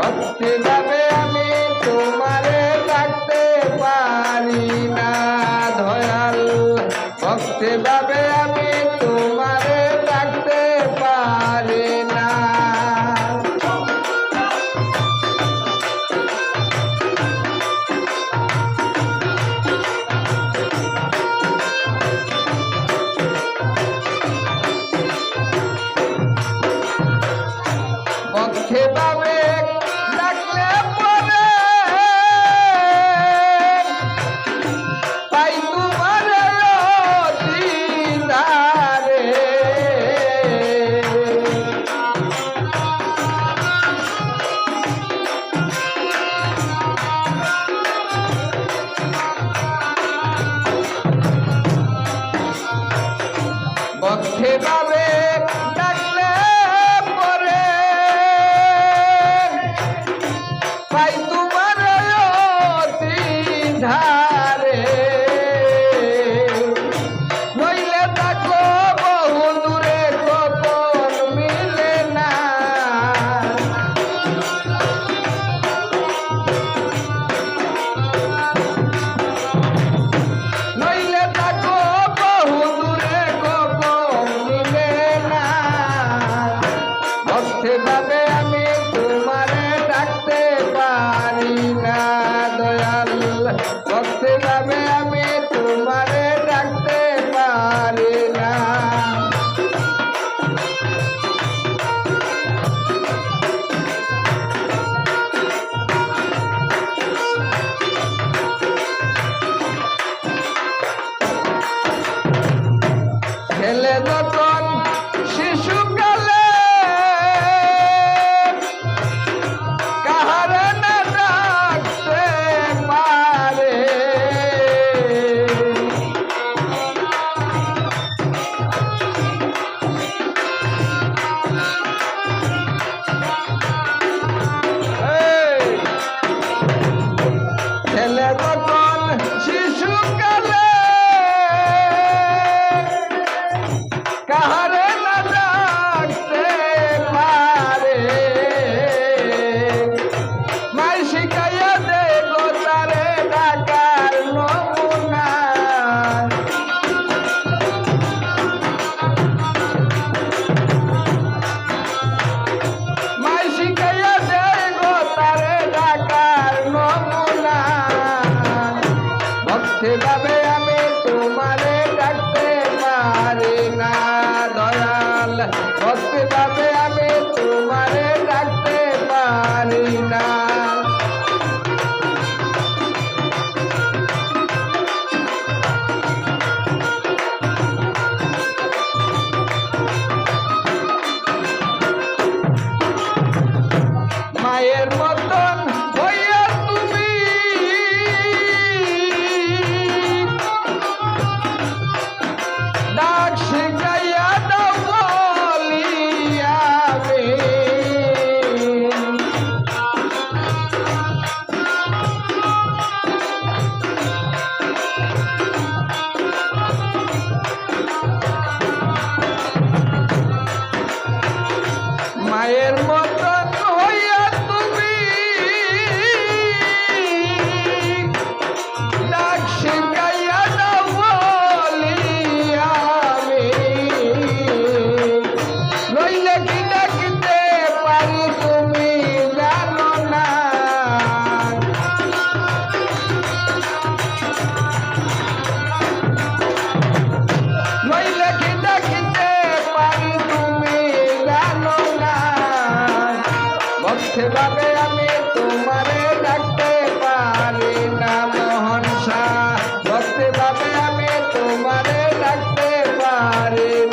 what Bhakti na সেভাবে ডাকলে পরে। পাই তোমার অতি ধার। Hey la. hermosa. থাকতে পারে